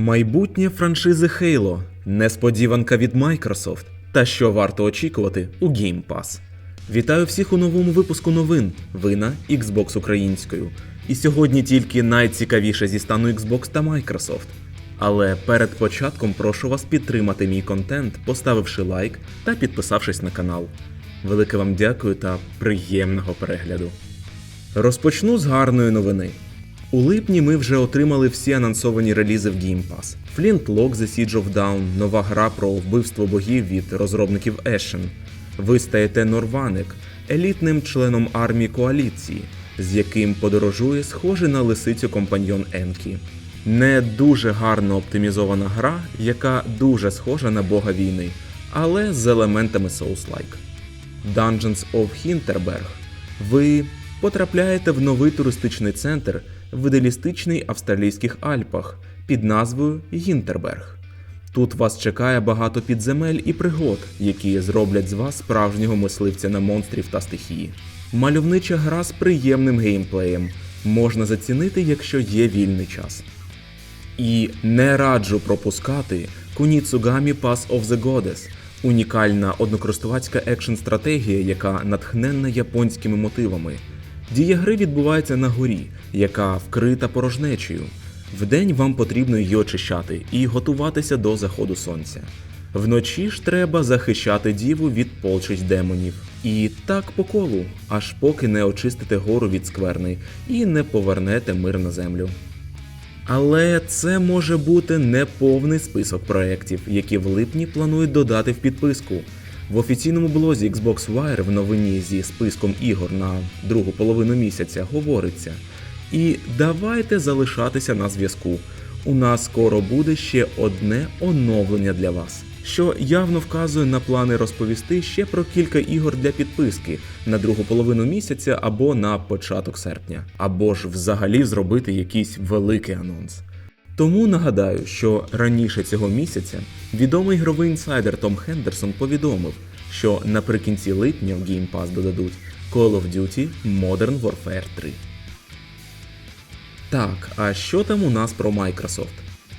Майбутнє франшизи Halo, несподіванка від Microsoft та що варто очікувати у Game Pass. Вітаю всіх у новому випуску новин. Ви на Xbox українською. І сьогодні тільки найцікавіше зі стану Xbox та Microsoft. Але перед початком прошу вас підтримати мій контент, поставивши лайк та підписавшись на канал. Велике вам дякую та приємного перегляду. Розпочну з гарної новини. У липні ми вже отримали всі анонсовані релізи в Game Pass. Flintlock The Siege of Dawn, нова гра про вбивство богів від розробників Ashen. Ви стаєте Норваник, елітним членом армії коаліції, з яким подорожує схожий на лисицю компаньйон Енкі. Не дуже гарно оптимізована гра, яка дуже схожа на бога війни, але з елементами Souls-like. Dungeons of Hinterberg. Ви потрапляєте в новий туристичний центр в ідеалістичний австралійських Альпах під назвою Гінтерберг. Тут вас чекає багато підземель і пригод, які зроблять з вас справжнього мисливця на монстрів та стихії. Мальовнича гра з приємним геймплеєм можна зацінити, якщо є вільний час. І не раджу пропускати Kunitsugami Pass of the Goddess – унікальна однокористувацька екшн-стратегія, яка натхненна японськими мотивами. Дія гри відбувається на горі, яка вкрита порожнечею. Вдень вам потрібно її очищати і готуватися до заходу сонця. Вночі ж треба захищати діву від полчищ демонів. І так по колу, аж поки не очистите гору від скверни і не повернете мир на землю. Але це може бути не повний список проєктів, які в липні планують додати в підписку. В офіційному блозі Xbox Wire в новині зі списком ігор на другу половину місяця говориться. І давайте залишатися на зв'язку. У нас скоро буде ще одне оновлення для вас, що явно вказує на плани розповісти ще про кілька ігор для підписки на другу половину місяця або на початок серпня, або ж взагалі зробити якийсь великий анонс. Тому нагадаю, що раніше цього місяця відомий ігровий інсайдер Том Хендерсон повідомив, що наприкінці липня в Game Pass додадуть Call of Duty Modern Warfare 3. Так, а що там у нас про Microsoft?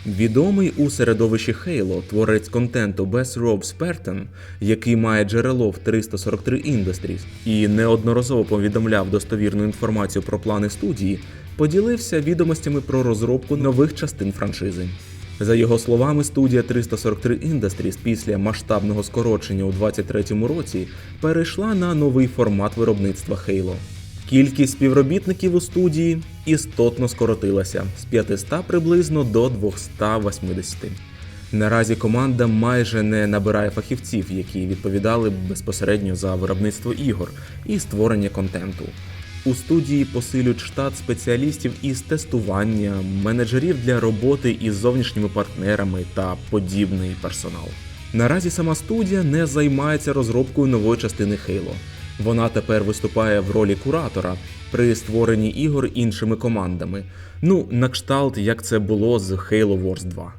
Відомий у середовищі Halo творець контенту Best Rob Spartan, який має джерело в 343 Industries і неодноразово повідомляв достовірну інформацію про плани студії, поділився відомостями про розробку нових частин франшизи. За його словами, студія 343 Industries після масштабного скорочення у 2023 році перейшла на новий формат виробництва Halo. Кількість співробітників у студії істотно скоротилася з 500 приблизно до 280. Наразі команда майже не набирає фахівців, які відповідали безпосередньо за виробництво ігор і створення контенту. У студії посилюють штат спеціалістів із тестування, менеджерів для роботи із зовнішніми партнерами та подібний персонал. Наразі сама студія не займається розробкою нової частини Halo. Вона тепер виступає в ролі куратора при створенні ігор іншими командами. Ну, на кшталт, як це було з Halo Wars 2.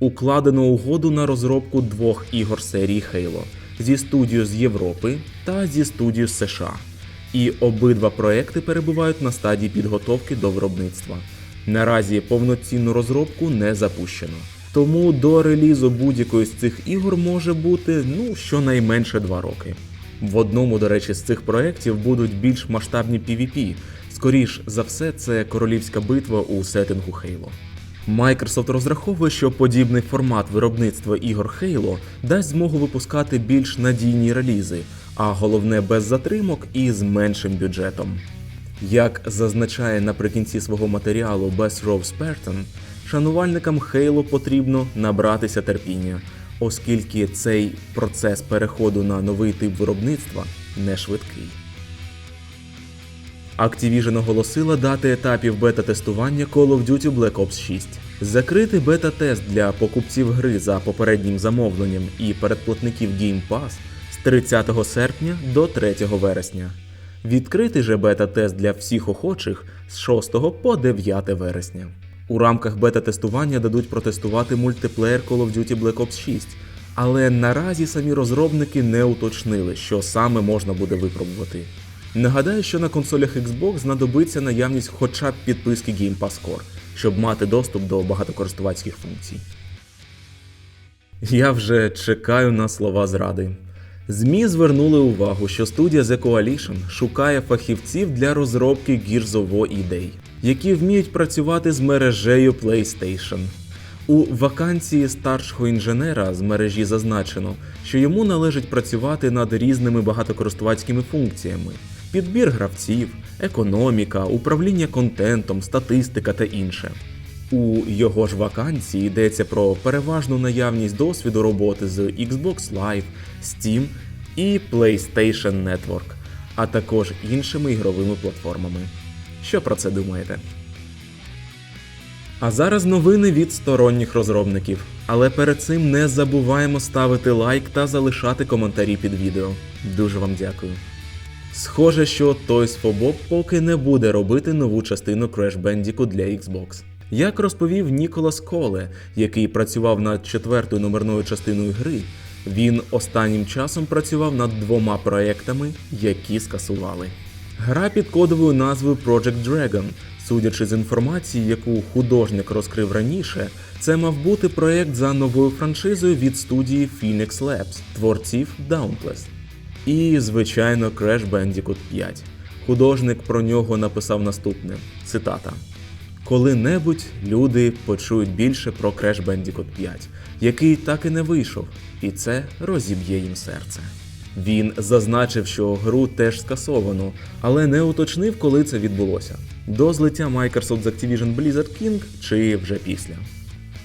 Укладено угоду на розробку двох ігор серії Halo зі студією з Європи та зі студією з США. І обидва проекти перебувають на стадії підготовки до виробництва. Наразі повноцінну розробку не запущено. Тому до релізу будь-якої з цих ігор може бути ну щонайменше два роки. В одному, до речі, з цих проєктів будуть більш масштабні PvP. Скоріш за все, це королівська битва у сеттингу Halo. Microsoft розраховує, що подібний формат виробництва ігор Halo дасть змогу випускати більш надійні релізи, а головне без затримок і з меншим бюджетом. Як зазначає наприкінці свого матеріалу Best Row Spartan, шанувальникам Halo потрібно набратися терпіння, оскільки цей процес переходу на новий тип виробництва не швидкий. Activision оголосила дати етапів бета-тестування Call of Duty Black Ops 6. Закритий бета-тест для покупців гри за попереднім замовленням і передплатників Game Pass 30 серпня до 3 вересня. Відкритий же бета-тест для всіх охочих з 6 по 9 вересня. У рамках бета-тестування дадуть протестувати мультиплеєр Call of Duty Black Ops 6, але наразі самі розробники не уточнили, що саме можна буде випробувати. Нагадаю, що на консолях Xbox знадобиться наявність хоча б підписки Game Pass Core, щоб мати доступ до багатокористувацьких функцій. Я вже чекаю на слова зради. ЗМІ звернули увагу, що студія The Coalition шукає фахівців для розробки Gears ідей, які вміють працювати з мережею PlayStation. У вакансії старшого інженера з мережі зазначено, що йому належить працювати над різними багатокористувацькими функціями: підбір гравців, економіка, управління контентом, статистика та інше. У його ж вакансії йдеться про переважну наявність досвіду роботи з Xbox Live, Steam і PlayStation Network, а також іншими ігровими платформами. Що про це думаєте? А зараз новини від сторонніх розробників. Але перед цим не забуваємо ставити лайк та залишати коментарі під відео. Дуже вам дякую. Схоже, що Toys for Bob поки не буде робити нову частину Crash Bandicoot для Xbox. Як розповів Ніколас Коле, який працював над четвертою номерною частиною гри, він останнім часом працював над двома проектами, які скасували. Гра під кодовою назвою Project Dragon. Судячи з інформації, яку художник розкрив раніше, це мав бути проект за новою франшизою від студії Phoenix Labs, творців Dauntless. І, звичайно, Crash Bandicoot 5. Художник про нього написав наступне: цитата. Коли-небудь люди почують більше про Crash Bandicoot 5, який так і не вийшов, і це розіб'є їм серце. Він зазначив, що гру теж скасовано, але не уточнив, коли це відбулося: до злиття Microsoft з Activision Blizzard King чи вже після.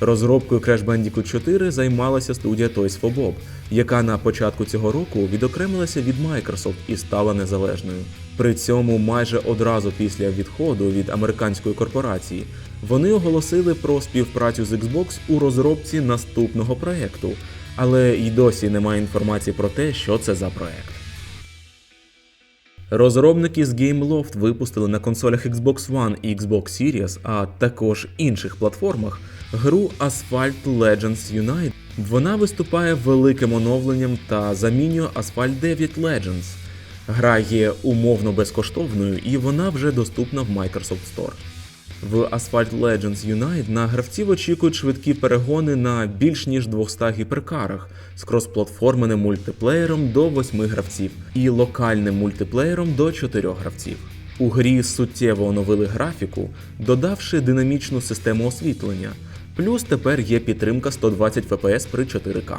Розробкою Crash Bandicoot 4 займалася студія Toys for Bob, яка на початку цього року відокремилася від Microsoft і стала незалежною. При цьому майже одразу після відходу від американської корпорації вони оголосили про співпрацю з Xbox у розробці наступного проекту, але й досі немає інформації про те, що це за проект. Розробники з Gameloft випустили на консолях Xbox One і Xbox Series, а також інших платформах гру Asphalt Legends Unite. Вона виступає великим оновленням та замінює Asphalt 9 Legends. Гра є умовно безкоштовною і вона вже доступна в Microsoft Store. В Asphalt Legends Unite на гравців очікують швидкі перегони на більш ніж 200 гіперкарах з кросплатформеним мультиплеєром до 8 гравців і локальним мультиплеєром до 4 гравців. У грі суттєво оновили графіку, додавши динамічну систему освітлення. Плюс тепер є підтримка 120 FPS при 4К.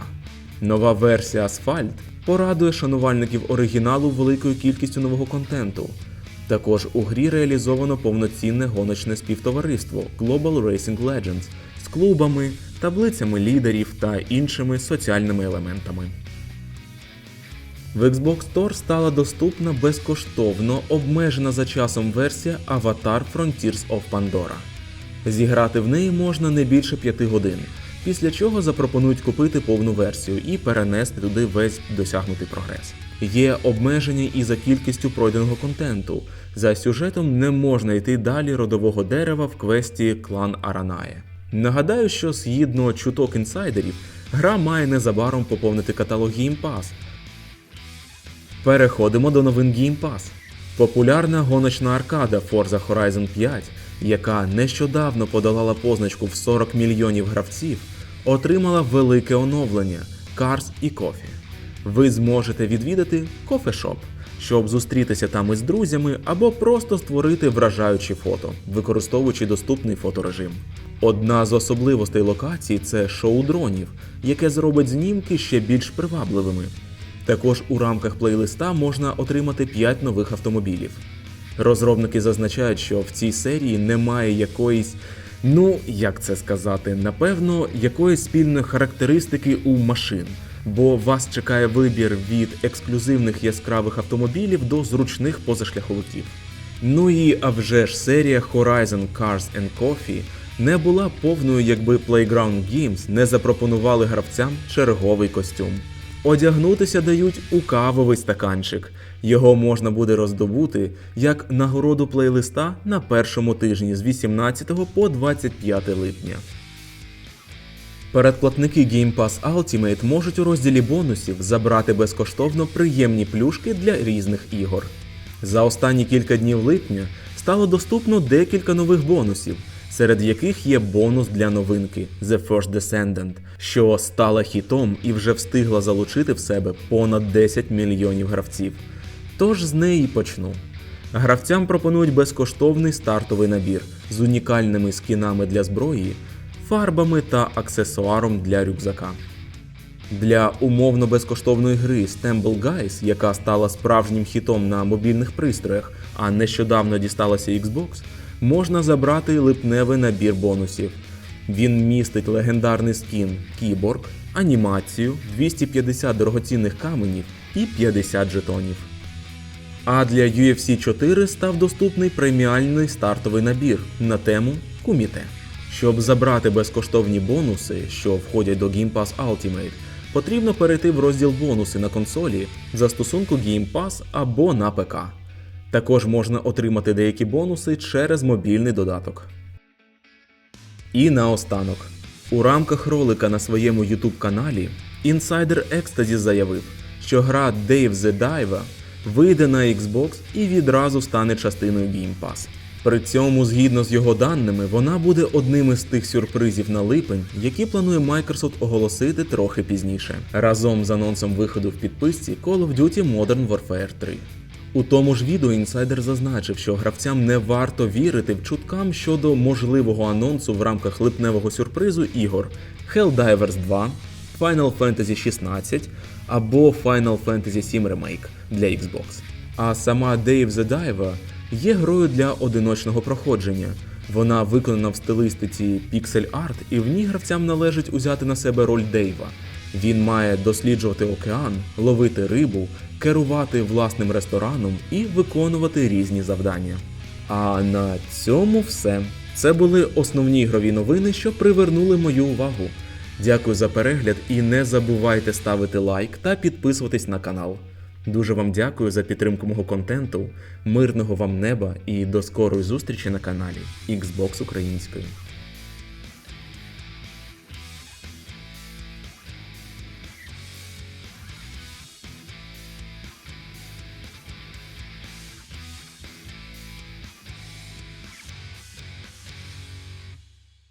Нова версія Asphalt порадує шанувальників оригіналу великою кількістю нового контенту. Також у грі реалізовано повноцінне гоночне співтовариство Global Racing Legends з клубами, таблицями лідерів та іншими соціальними елементами. В Xbox Store стала доступна безкоштовно обмежена за часом версія Avatar Frontiers of Pandora. Зіграти в неї можна не більше 5 годин, після чого запропонують купити повну версію і перенести туди весь досягнутий прогрес. Є обмеження і за кількістю пройденого контенту. За сюжетом не можна йти далі родового дерева в квесті Клан Аранає. Нагадаю, що згідно чуток інсайдерів, гра має незабаром поповнити каталог Game Pass. Переходимо до новин Game Pass. Популярна гоночна аркада Forza Horizon 5, яка нещодавно подолала позначку в 40 мільйонів гравців, отримала велике оновлення Cars і Coffee. Ви зможете відвідати кофешоп, щоб зустрітися там із друзями або просто створити вражаючі фото, використовуючи доступний фоторежим. Одна з особливостей локації це шоу дронів, яке зробить знімки ще більш привабливими. Також у рамках плейлиста можна отримати 5 нових автомобілів. Розробники зазначають, що в цій серії немає якоїсь, ну як це сказати, напевно, якоїсь спільної характеристики у машин, бо вас чекає вибір від ексклюзивних яскравих автомобілів до зручних позашляховиків. Ну і а вже ж серія Horizon Cars and Coffee не була повною, якби Playground Games не запропонували гравцям черговий костюм. Одягнутися дають у кавовий стаканчик. Його можна буде роздобути як нагороду плейлиста на першому тижні з 18 по 25 липня. Передплатники Game Pass Ultimate можуть у розділі бонусів забрати безкоштовно приємні плюшки для різних ігор. За останні кілька днів липня стало доступно декілька нових бонусів, серед яких є бонус для новинки The First Descendant, що стала хітом і вже встигла залучити в себе понад 10 мільйонів гравців. Тож з неї почну. Гравцям пропонують безкоштовний стартовий набір з унікальними скінами для зброї, фарбами та аксесуаром для рюкзака. Для умовно безкоштовної гри Stumble Guys, яка стала справжнім хітом на мобільних пристроях, а нещодавно дісталася Xbox, можна забрати липневий набір бонусів. Він містить легендарний скін Кіборг, анімацію, 250 дорогоцінних каменів і 50 жетонів. А для UFC 4 став доступний преміальний стартовий набір на тему Куміте. Щоб забрати безкоштовні бонуси, що входять до Game Pass Ultimate, потрібно перейти в розділ бонуси на консолі застосунку Game Pass або на ПК. Також можна отримати деякі бонуси через мобільний додаток. І наостанок. У рамках ролика на своєму YouTube каналі Insider Ecstasy заявив, що гра Dave the Diver вийде на Xbox і відразу стане частиною Game Pass. При цьому, згідно з його даними, вона буде одним із тих сюрпризів на липень, які планує Microsoft оголосити трохи пізніше, разом з анонсом виходу в підписці Call of Duty Modern Warfare 3. У тому ж відео інсайдер зазначив, що гравцям не варто вірити в чуткам щодо можливого анонсу в рамках липневого сюрпризу ігор Helldivers 2, Final Fantasy 16 або Final Fantasy 7 Remake для Xbox. А сама Dave the Diver є грою для одиночного проходження. Вона виконана в Pixel Art, і в ній гравцям належить узяти на себе роль Дейва. Він має досліджувати океан, ловити рибу, керувати власним рестораном і виконувати різні завдання. А на цьому все. Це були основні ігрові новини, що привернули мою увагу. Дякую за перегляд і не забувайте ставити лайк та підписуватись на канал. Дуже вам дякую за підтримку мого контенту, мирного вам неба і до скорої зустрічі на каналі Xbox Українською.